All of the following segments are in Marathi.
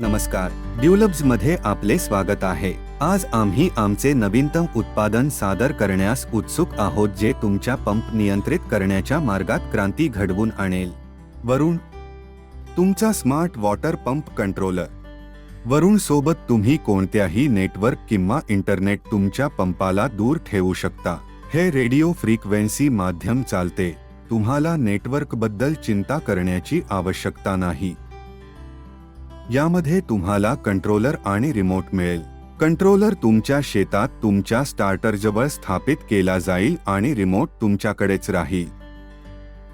नमस्कार. ड्युलब्समध्ये आपले स्वागत आहे. आज आम्ही आमचे नवीनतम उत्पादन सादर करण्यास उत्सुक आहोत जे तुमच्या पंप नियंत्रित करण्याच्या मार्गात क्रांती घडवून आणेल. वरुण तुमचा smart water pump controller. Varun सोबत तुम्ही कोणत्याही नेटवर्क किंवा इंटरनेट तुमच्या पंपाला दूर ठेवू शकता. हे रेडिओ फ्रिक्वेन्सी माध्यम चालते. तुम्हाला नेटवर्कबद्दल चिंता करण्याची आवश्यकता नाही. यामध्ये तुम्हाला कंट्रोलर आणि रिमोट मिळेल. कंट्रोलर तुमच्या शेतात तुमच्या स्टार्टरजवळ स्थापित केला जाईल आणि रिमोट तुमच्याकडेच राहील.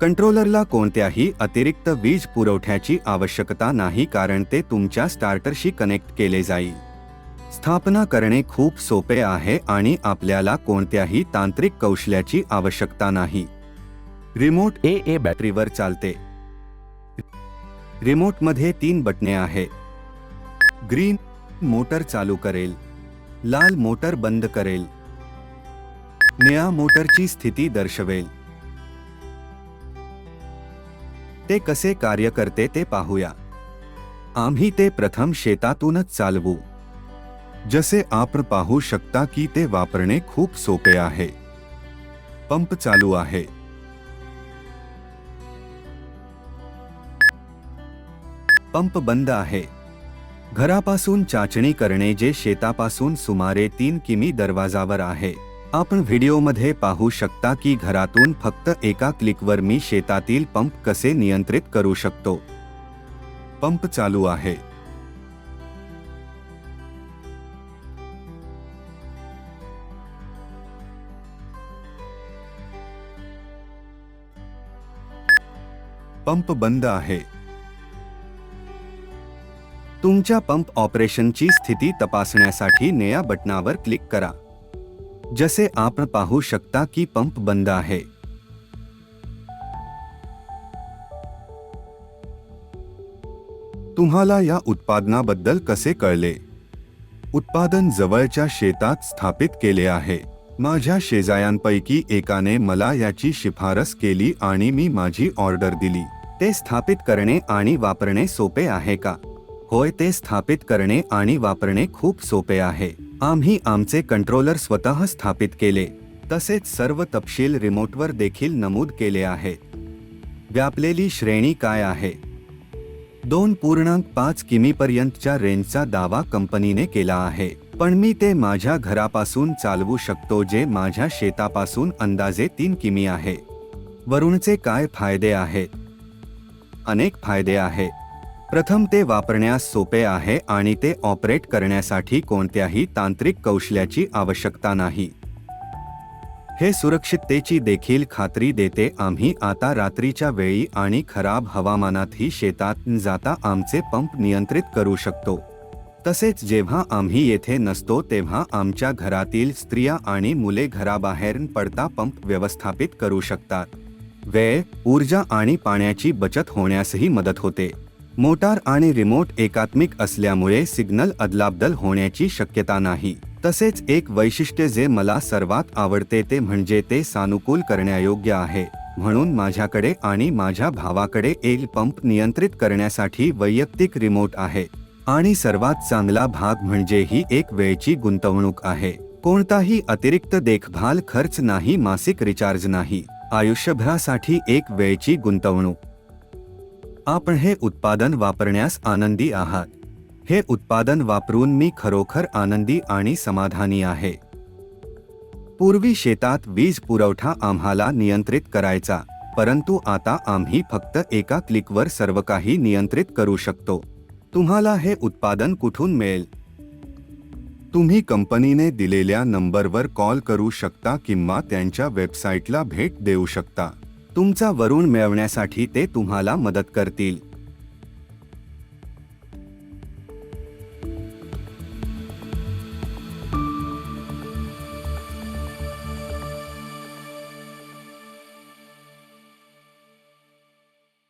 कंट्रोलरला कोणत्याही अतिरिक्त वीज पुरवठ्याची आवश्यकता नाही कारण ते तुमच्या स्टार्टरशी कनेक्ट केले जाईल. स्थापना करणे खूप सोपे आहे आणि आपल्याला कोणत्याही तांत्रिक कौशल्याची आवश्यकता नाही. रिमोट ए ए बॅटरीवर चालते. रिमोटमध्ये तीन बटणे आहेत. ग्रीन मोटर चालू करेल. लाल मोटर बंद करेल. निळा मोटरची स्थिती दर्शवेल. ते कसे कार्य करते ते पाहूया. आम्ही ते प्रथम शेतातूनच चालवू. जसे आपण पाहू शकता की ते वापरणे खूप सोपे आहे. पंप चालू आहे. पंप बंद आहे. घरापासून चाचणी करणे जे शेतापासून सुमारे तीन किमी दरवाजावर आहे. आपण व्हिडिओमध्ये पाहू शकता की घरातून फक्त एका क्लिकवर मी शेतातील पंप कसे नियंत्रित करू शकतो. पंप चालू आहे. पंप बंद आहे. तुमच्या पंप ऑपरेशनची स्थिती तपासण्यासाठी निळ्या बटणावर क्लिक करा. जसे आपण पाहू शकता की पंप बंद आहे. तुम्हाला या उत्पादनाबद्दल कसे कळले? उत्पादन जवळच्या शेतात स्थापित केले आहे. माझ्या शेजायांपैकी एकाने मला याची शिफारस केली आणि मी माझी ऑर्डर दिली. ते स्थापित करणे आणि वापरणे सोपे आहे का? होय ते स्थापित करणे आणि वापरणे खूप सोपे आहे. आम्ही आमचे कंट्रोलर स्वतः स्थापित केले. तसेच सर्व तपशील रिमोटवर देखील नमूद केले आहे व्यापलेली श्रेणी काय आहे? दोन पूर्णांक पाच किमीपर्यंतच्या रेंजचा दावा कंपनीने केला आहे. पण मी ते माझ्या घरापासून चालवू शकतो जे माझ्या शेतापासून अंदाजे तीन किमी आहे. वरुणचे काय फायदे आहेत? अनेक फायदे आहेत. प्रथम ते वापरण्यास सोपे आहे आणि ते ऑपरेट करण्यासाठी कोणत्याही तांत्रिक कौशल्याची आवश्यकता नाही. हे सुरक्षिततेची देखील खात्री देते आम्ही आता रात्रीच्या वेळी आणि खराब हवामानातही शेतात जाता आमचे पंप नियंत्रित करू शकतो. तसेच जेव्हा आम्ही येथे नसतो तेव्हा आमच्या घरातील स्त्रिया आणि मुले घराबाहेर पडता पंप व्यवस्थापित करू शकतात. वेळ ऊर्जा आणि पाण्याची बचत होण्यासही मदत होते. मोटार आणि रिमोट एकात्मिक असल्यामुळे सिग्नल अदलाबदल होण्याची शक्यता नाही. तसेच एक वैशिष्ट्य जे मला सर्वात आवडते ते म्हणजे ते सानुकूल करण्यायोग्य आहे. म्हणून माझ्याकडे आणि माझ्या भावाकडे एल पंप नियंत्रित करण्यासाठी वैयक्तिक रिमोट आहे. आणि सर्वात चांगला भाग म्हणजे ही एक वेळची गुंतवणूक आहे. कोणताही अतिरिक्त देखभाल खर्च नाही मासिक रिचार्ज नाही. आयुष्यभरासाठी एक वेळची गुंतवणूक. आपण हे उत्पादन वापरण्यास आनंदी आहात. हे उत्पादन वापरून मी खरोखर आनंदी आणि समाधानी आहे. पूर्वी शेतात वीज पुरवठा आम्हाला नियंत्रित करायचा परंतु आता आम्ही फक्त एका क्लिकवर सर्व काही नियंत्रित करू शकतो. तुम्हाला हे उत्पादन कुठून मिळेल? तुम्ही कंपनीने दिलेल्या नंबरवर कॉल करू शकता किंवा त्यांच्या वेबसाईटला भेट देऊ शकता. तुमचा वरून मिळवण्यासाठी ते तुम्हाला मदत करतील.